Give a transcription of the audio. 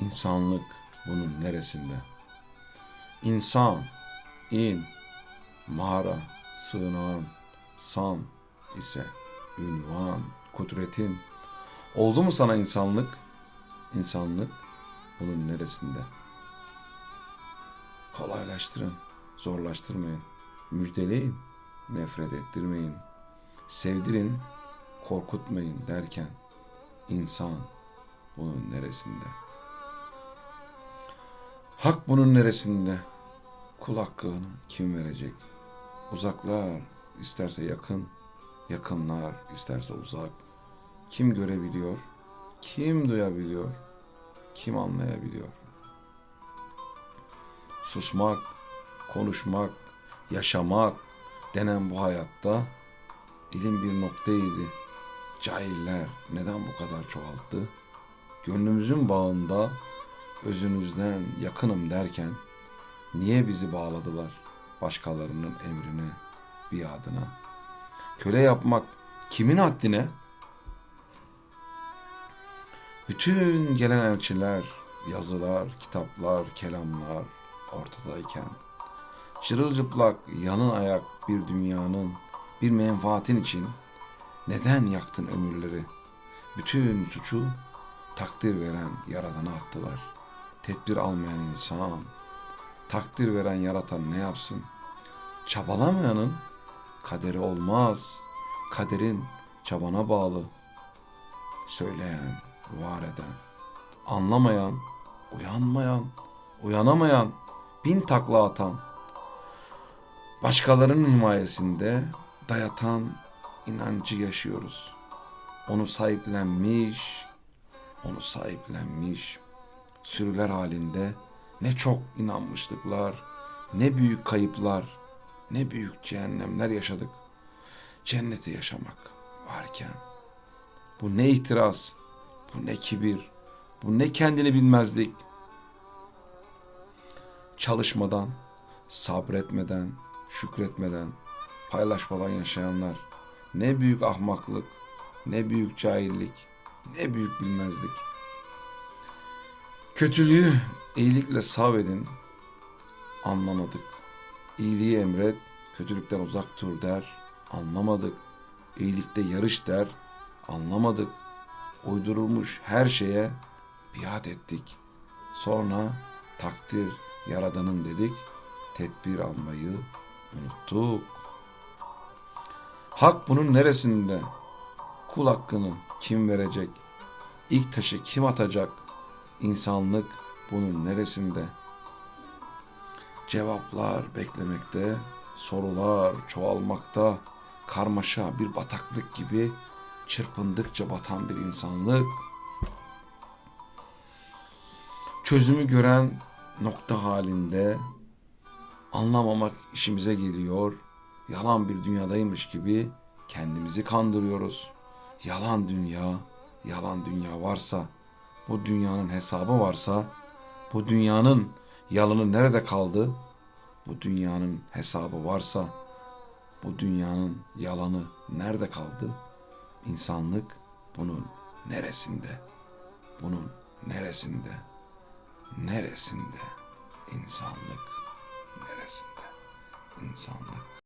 İnsanlık bunun neresinde? İnsan, in, mağara, sığınağın, san ise ünvan, kudretin. Oldu mu sana insanlık? İnsanlık bunun neresinde? Kolaylaştırın, zorlaştırmayın. Müjdeleyin, nefret ettirmeyin. Sevdirin, korkutmayın derken insan bunun neresinde? Hak bunun neresinde? Kul hakkını kim verecek? Uzaklar isterse yakın, yakınlar isterse uzak. Kim görebiliyor? Kim duyabiliyor? Kim anlayabiliyor? Susmak, konuşmak, yaşamak denen bu hayatta ilim bir noktaydı. Cahiller neden bu kadar çoğalttı? Gönlümüzün bağında özünüzden yakınım derken niye bizi bağladılar başkalarının emrine, biadına? Köle yapmak kimin haddine? Bütün gelen elçiler, yazılar, kitaplar, kelamlar ortadayken çırılçıplak yanın ayak bir dünyanın bir menfaatin için neden yaktın ömürleri? Bütün suçu takdir veren yaradana attılar. Tedbir almayan insan, takdir veren yaratan ne yapsın? Çabalamayanın kaderi olmaz. Kaderin çabana bağlı. Söyleyen, var eden, anlamayan, uyanmayan, uyanamayan, bin takla atan, başkalarının himayesinde dayatan inancı yaşıyoruz. Onu sahiplenmiş, onu sahiplenmiş sürüler halinde ne çok inanmışlıklar, ne büyük kayıplar, ne büyük cehennemler yaşadık. Cenneti yaşamak varken bu ne ihtiras, bu ne kibir, bu ne kendini bilmezlik. Çalışmadan, sabretmeden, şükretmeden, paylaşmadan yaşayanlar ne büyük ahmaklık, ne büyük cahillik, ne büyük bilmezlik. Kötülüğü iyilikle sav edin, anlamadık. İyiliği emret, kötülükten uzak dur der, anlamadık. İyilikte yarış der, anlamadık. Uydurulmuş her şeye biat ettik. Sonra takdir yaradanın dedik, tedbir almayı unuttuk. Hak bunun neresinde? Kul hakkını kim verecek? İlk taşı kim atacak? İnsanlık bunun neresinde? Cevaplar beklemekte, sorular çoğalmakta, karmaşa bir bataklık gibi çırpındıkça batan bir insanlık. Çözümü gören nokta halinde anlamamak işimize geliyor. Yalan bir dünyadaymış gibi kendimizi kandırıyoruz. Yalan dünya, yalan dünya varsa, bu dünyanın hesabı varsa, bu dünyanın yalanı nerede kaldı? Bu dünyanın hesabı varsa, bu dünyanın yalanı nerede kaldı? İnsanlık bunun neresinde? Bunun neresinde? Neresinde? İnsanlık neresinde? İnsanlık